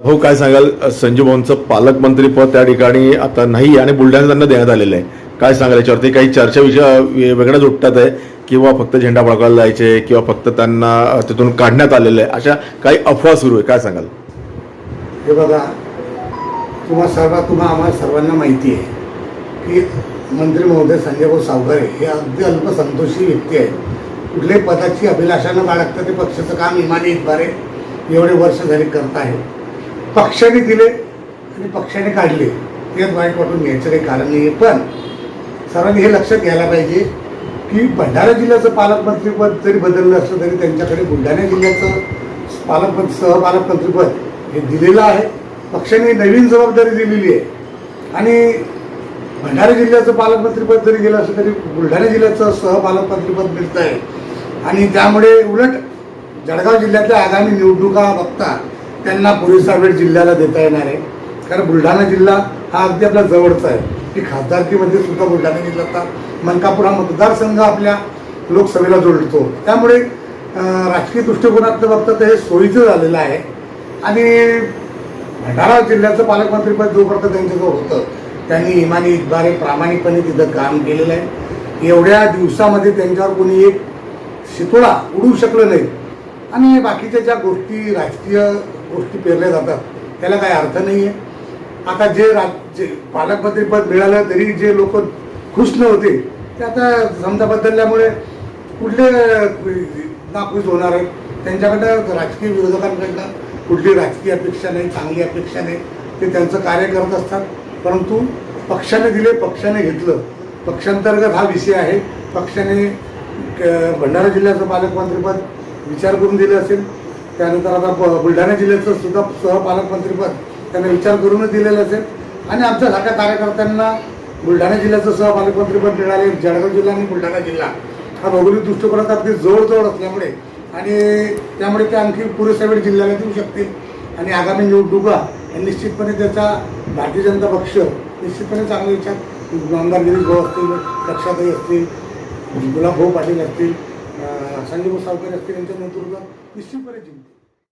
भाऊ काय सांगाल? संजू भाऊंचं पालकमंत्रीपद त्या ठिकाणी आता नाही आणि बुलढाणा त्यांना देण्यात आलेलं आहे. काय सांगाल याच्यावरती? काही चर्चा विषय वेगळ्याच उठतात आहे किंवा फक्त झेंडा बळकायला जायचे किंवा फक्त त्यांना तिथून काढण्यात आलेलं आहे. अशा काही अफवा सुरू आहे. काय सांगाल? हे बघा तुम्हा सर्व तुम्हा आम्हाला सर्वांना माहिती आहे की मंत्री महोदय संजय भाऊ सावकारे हे अगदी अल्पसंतोषी व्यक्ती आहेत. कुठल्याही पदाची अभिलाषा न बाळगता ते पक्षाचं काम इमानी इतबारे एवढे वर्ष झाले करत आहे पक्षाने दिले आणि पक्षाने काढले. तेच वाईट वाटून घ्यायचं काही कारण नाही आहे पण सर्वांनी हे लक्षात घ्यायला पाहिजे की भंडारा जिल्ह्याचं पालकमंत्रीपद जरी बदललं असलं तरी त्यांच्याकडे बुलढाणा जिल्ह्याचं पालकमंत्री सहपालकमंत्रीपद हे दिलेलं आहे. पक्षाने नवीन जबाबदारी दिलेली आहे. आणि भंडारा जिल्ह्याचं पालकमंत्रीपद जरी गेलं असलं तरी बुलढाणा जिल्ह्याचं सहपालकमंत्रीपद मिळतं आहे आणि त्यामुळे उलट जळगाव जिल्ह्यातल्या आगामी निवडणुका बघता त्यांना पुरेसा वेळ जिल्ह्याला देता येणार आहे. कारण बुलढाणा जिल्हा हा अगदी आपला जवळचा आहे. की खासदारकीमध्ये सुद्धा बुलढाणा जिल्ह्याचा मनकापूर हा मतदारसंघ आपल्या लोकसभेला जोडतो. त्यामुळे राजकीय दृष्टिकोनातलं बघता तर हे सोयीचं झालेलं आहे. आणि भंडारा जिल्ह्याचं पालकमंत्रीपद जोपर्यंत त्यांच्याजवळ होतं त्यांनी इमानी इतबारे प्रामाणिकपणे तिथं काम केलेलं आहे. एवढ्या दिवसामध्ये त्यांच्यावर कोणी एक शितोळा उडू शकलं नाही. आणि बाकीच्या ज्या गोष्टी राजकीय गोष्टी पेरल्या जातात. त्याला काही अर्थ नाही आहे आता जे राज्य पालकमंत्रीपद मिळालं तरी जे लोक खुश नव्हते ते आता समजा बदलल्यामुळे कुठले नाखुश होणार आहेत? त्यांच्याकडं राजकीय विरोधकांकडनं कुठली राजकीय अपेक्षा नाही चांगली अपेक्षा नाही. ते त्यांचं कार्य करत असतात. परंतु पक्षाने दिले पक्षाने घेतलं. पक्षांतर्गत हा विषय आहे. पक्षाने क- भंडारा जिल्ह्याचं पालकमंत्रीपद विचार करून दिलं असेल. त्यानंतर आता ब- बुलढाणा जिल्ह्याचं सुद्धा सहपालकमंत्रीपद त्यांना विचार करूनच दिलेलं असेल. आणि आमच्या सारख्या कार्यकर्त्यांना बुलढाणा जिल्ह्याचं सहपालकमंत्रीपद मिळाले जळगाव जिल्हा आणि बुलढाणा जिल्हा. हा भौगोलिक दृष्टिकोनात अगदी जवळजवळ असल्यामुळे आणि त्यामुळे ते आणखी पुरेसा वेळ जिल्ह्याला देऊ शकतील. आणि आगामी निवडणुका निश्चितपणे त्याचा भारतीय जनता पक्ष निश्चितपणे चांगल्या विचार आमदार गिरीश भाऊ असतील रक्षाताई असतील गुलाब भाऊ पाटील असतील अं, संजय भाऊ सावकर असतील यांच्या नेतृत्वात निश्चितपणे जिंकतील